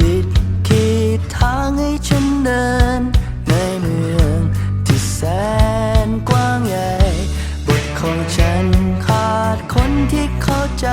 วิตขีดทางให้ฉันเดิน ในเมืองที่แสนกว้างใหญ่บทของฉันขาดคนที่เข้าใจ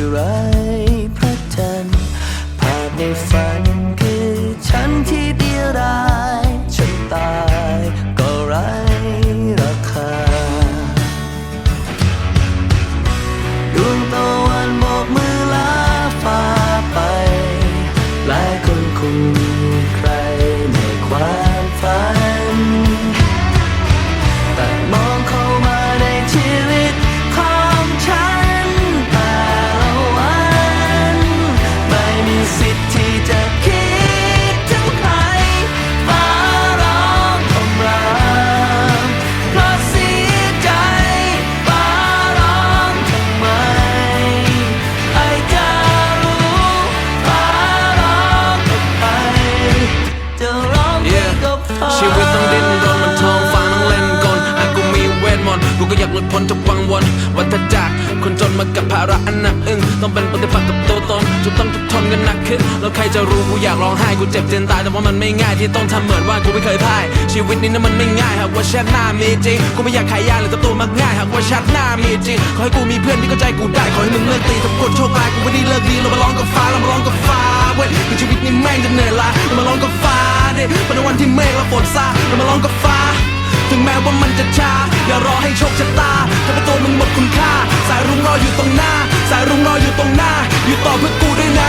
you right ภาระอันหนักอึ้งต้องเป็นปฏิปักษ์กับตัวตนจนต้องทุกทนกันหนักขึ้นแล้วใครจะรู้กูอยากร้องไห้กูเจ็บจนตายแต่ว่ามันไม่ง่ายที่ต้องทำเหมือนว่ากูไม่เคยพ่ายชีวิตนี้นั้นมันไม่ง่ายหากว่าชาติหน้ามีจริงกูไม่อยากขายยาหรือตัวตัวมักง่ายหากว่าชาติหน้ามีจริงขอให้กูมีเพื่อนที่เข้าใจกูได้ขอให้มึงเลิกตีทำกดโชคร้ายกูไม่ได้เลิกดีเรามาร้องกับฟ้าเรามาร้องกับฟ้าเว้ยชีวิตนี้แม่งจะเหนื่อยล้าเรามาร้องกับฟ้าดิเป็นวันที่เมฆและฝนซาเรามาร้องกับฟ้า ว่ามันจะช้า อย่ารอให้โชคชะตาจะเป็นตัวมึงหมดคุณค่า สายรุ้งรออยู่ตรงหน้า สายรุ้งรออยู่ตรงหน้า อยู่ต่อเพื่อกูด้วยนะ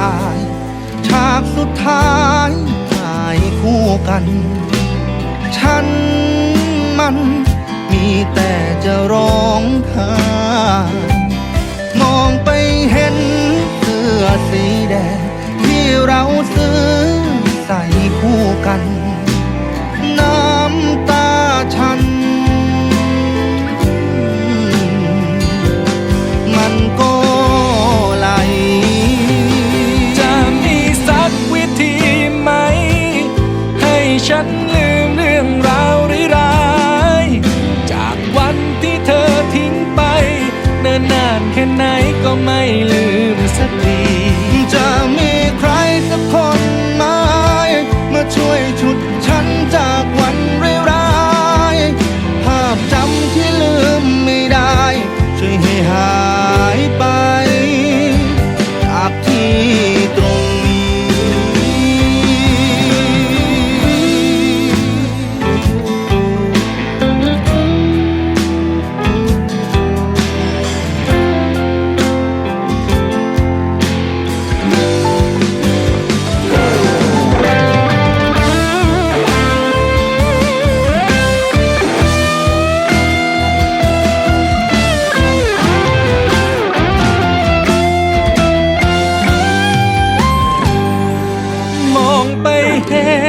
อายฉากสุดท้ายถ่ายคู่กัน ฉันมันมีแต่จะร้องไห้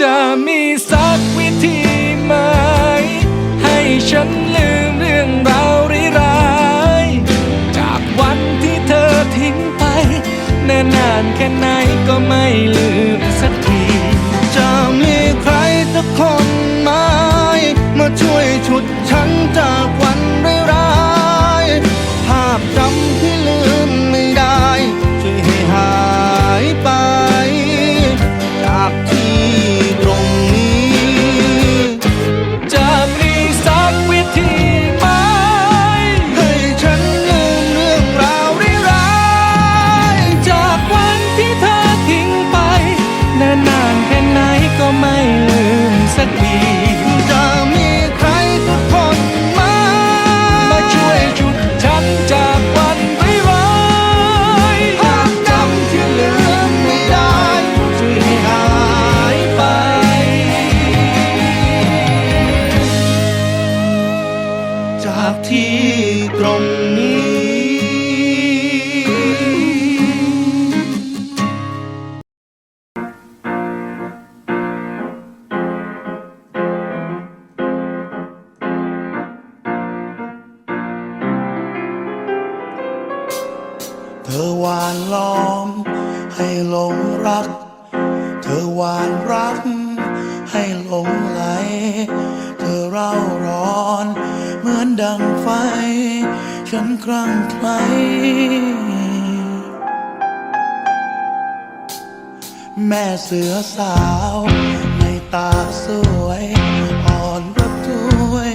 จะมีสักวิธีไหม ให้ฉันลืมเรื่องราวร้ายจากวันที่เธอทิ้งไปนานแค่ไหนก็ไม่ลืม and I ฉันคลางใครแม่เสือสาว ในตาสวย อ่อนบถ้วย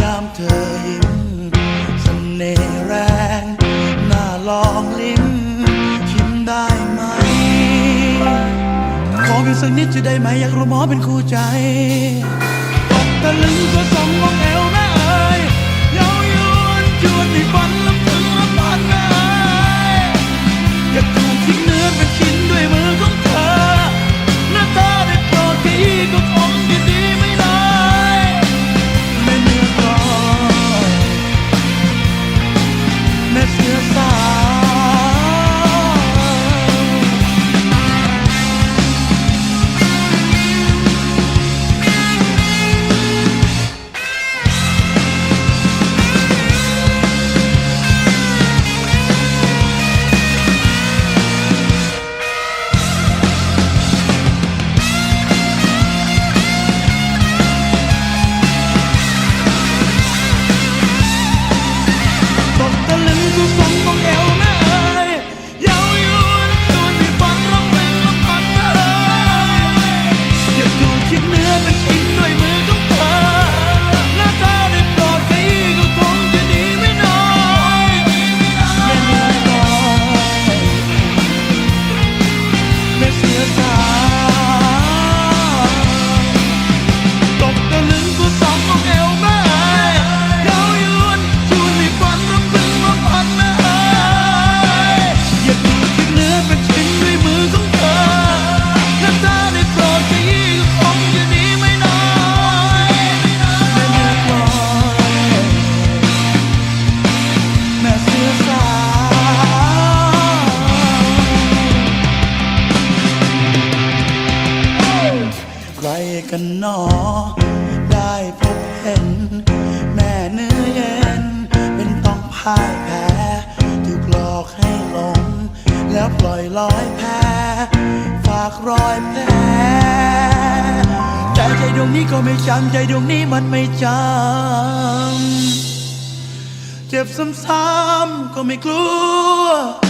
ยามเธอยิ้มเสน่ห์แรง น่าลองลิ้มชิมได้ไหม ขอเพียงสักนิดจะได้ไหม อยากรู้หมอเป็นคู่ใจ ชวนในฝัน นี้ก็ไม่จำใจดวงนี้มันไม่จำ เจ็บซ้ำๆก็ไม่กลัว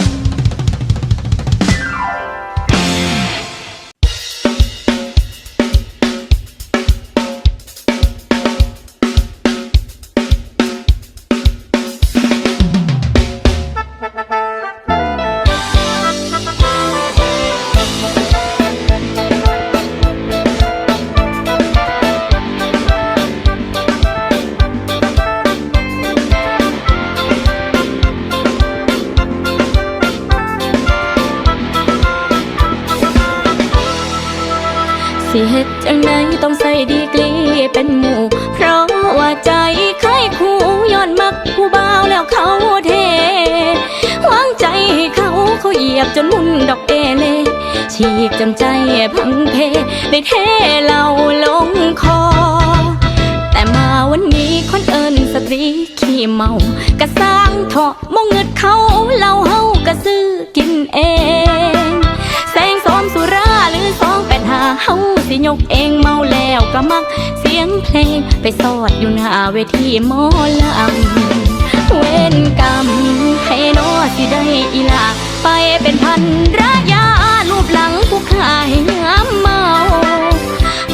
สิเฮ็ดจังไดต้องใส่ดีกรีเป็นหมู่เพราะว่าใจใครคู่ย้อนมักผู้บ่าวแล้วเขาเทวางใจเขาเขาเหยียบจนมุนดอกเอเลฉีกจำใจพังเพได้เทเราลงคอ แต่มาวันนี้คนเอิญสตรีขี้เมากระสร้างเถาะมองเงิดเขาเล่าเฮากะซื้อ ยกเองเมาแล้วก็มัก เสียงเพลงไปสอดอยู่หน้าเวทีหมอลำเว้นกรรมให้นอสิได้อีลาไปเป็นพันรายารูปหลังผู้ขายงามเมา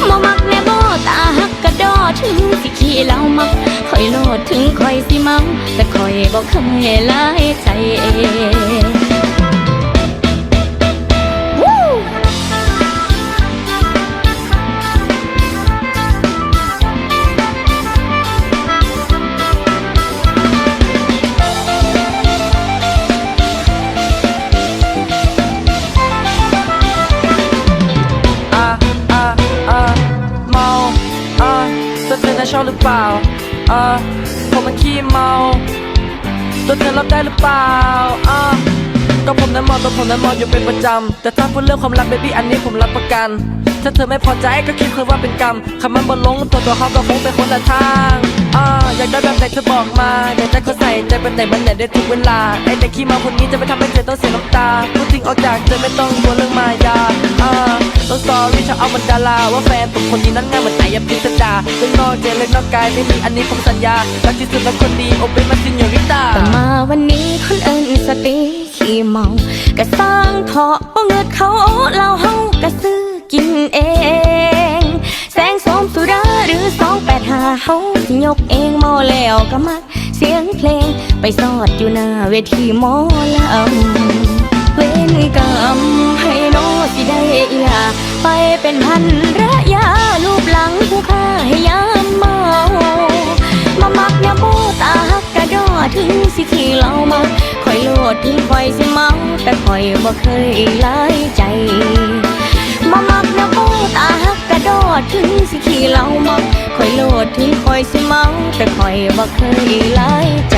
มามักแน่บ่ตาหักกระดอถึงสิขี้เหล้ามักคอยโลดถึงคอยสิเมาแต่คอยบอกเคยลายใจเอง หรือเปล่าอะผมมันขี้เมาตัวเธอรับได้หรือเปล่าอะก็ผมนั้นเมาตัวผมนั้นเมาอยู่เป็นประจำ แต่ถ้าพูดเรื่องความรักเบบี้อันนี้ผมรับประกัน ถ้าเธอไม่พอใจก็คิดเธอว่าเป็นกรรมคำมันบนลงตัวตัวเขาก็คงเป็นคนละทางอ่าอยากได้แบบไหนเธอบอกมาอยากได้เขาใส่ใจเป็นไหนมันไหนได้ทุกเวลาไอ้เด็กขี้เมาคนนี้จะไม่ทำให้เธอต้องเสียน้ำตาพูดทิ้งออกจากเธอไม่ต้องกลัวเรื่องมายาอ่าต้องสอรี่ฉันเอามันดาราว่าแฟนผมคนนี้นั้นง่านเหมือนไอ้ยาพิสดาเรื่องนอกใจเรื่องนอกกายไม่มีอันนี้ผมสัญญารักที่สุดและคนดีโอเปนมาซินโยริตาแต่มาวันนี้คนเอิญสติขี้เมากะสร้างเถาะบ่เงิดเขาเราเฮากะซื้อ กินเอง แสงสมสุราหรือสองแปดหาเฮาสิยกเองเมาแล้วก็มัก เสียงเพลงไปสอดอยู่หน้าเวทีหมอลำเว้นกรรมให้โนสิได้อีหลาไปเป็นพันระยะรูปหลังผู้ค่าให้ยามเมามามักยาโบตาหักกระดอถึงสิขี่เรามาคอยโลดถึงคอยสิเมาแต่คอยบ่เคยหลายใจ มามักยาโบตาหักกระโดดถึงสิขี่เรามักคอยโลดถึงคอยสิเมาแต่คอยบ่เคยไลายใจ